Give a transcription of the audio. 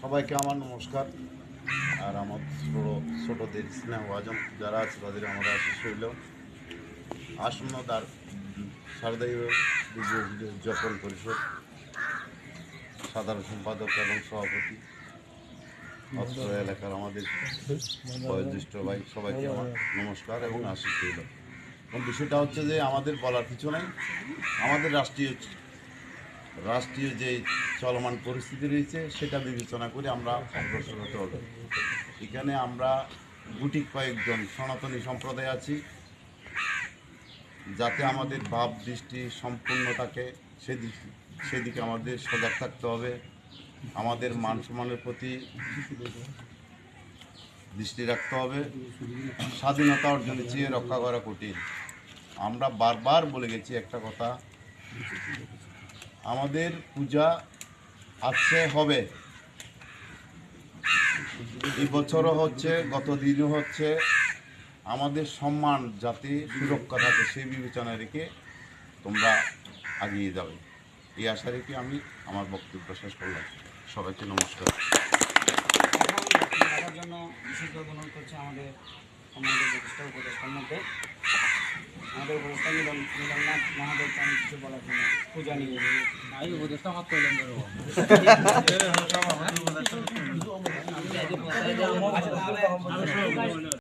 সবাইকে আমার নমস্কার। আর আমার ছোটো ছোটোদের স্নেহ আজম যারা আছে, তাদের আমার আশিস রইল। আসন্ন তার বিজয় বিজয় উদযাপন পরিষদ। সাধারণ সম্পাদক এবং সভাপতি। অত্র এলাকার আমাদের বয়োজ্যেষ্ঠ ভাই, সবাইকে আমার নমস্কার এবং আশিস রইল। এবং বিষয়টা হচ্ছে যে আমাদের বলার কিছু নাই। আমাদের রাষ্ট্রীয় রাষ্ট্রীয় যে চলমান পরিস্থিতি রয়েছে, সেটা বিবেচনা করে আমরা অগ্রসর হতে হবে। এখানে আমরা গুটি কয়েকজন সনাতনী সম্প্রদায় আছি। যাতে আমাদের ভাব দৃষ্টি সম্পূর্ণ থাকে, সেদিক, সেদিকে আমাদের সজাগ থাকতে হবে। আমাদের মান সম্মানের প্রতি দৃষ্টি রাখতে হবে। স্বাধীনতা অর্জনের চেয়ে রক্ষা করা কঠিন। আমরা বারবার বলে গেছি একটা কথা আমাদের পূজা আছে হবে। এই বছরও হচ্ছে গত দিনও হচ্ছে। আমাদের সম্মান যাতে সুরক্ষা থাকে সেই বিবেচনা রেখে তোমরা এগিয়ে যাবে। এই আশা রেখে আমি আমার বক্তব্য শেষ করলাম। সবাইকে নমস্কার। জন্য বিশেষ অনুরোধ আমাদের উপদেষ্টা উপদেষ্টার মধ্যে। আমাদের উপদেষ্টা মিলন মিলননাথ মহাদেব আমি কিছু বলার জন্য পূজা নিয়ে আমি উপদেষ্টা হাত করলাম ধরো। আচ্ছা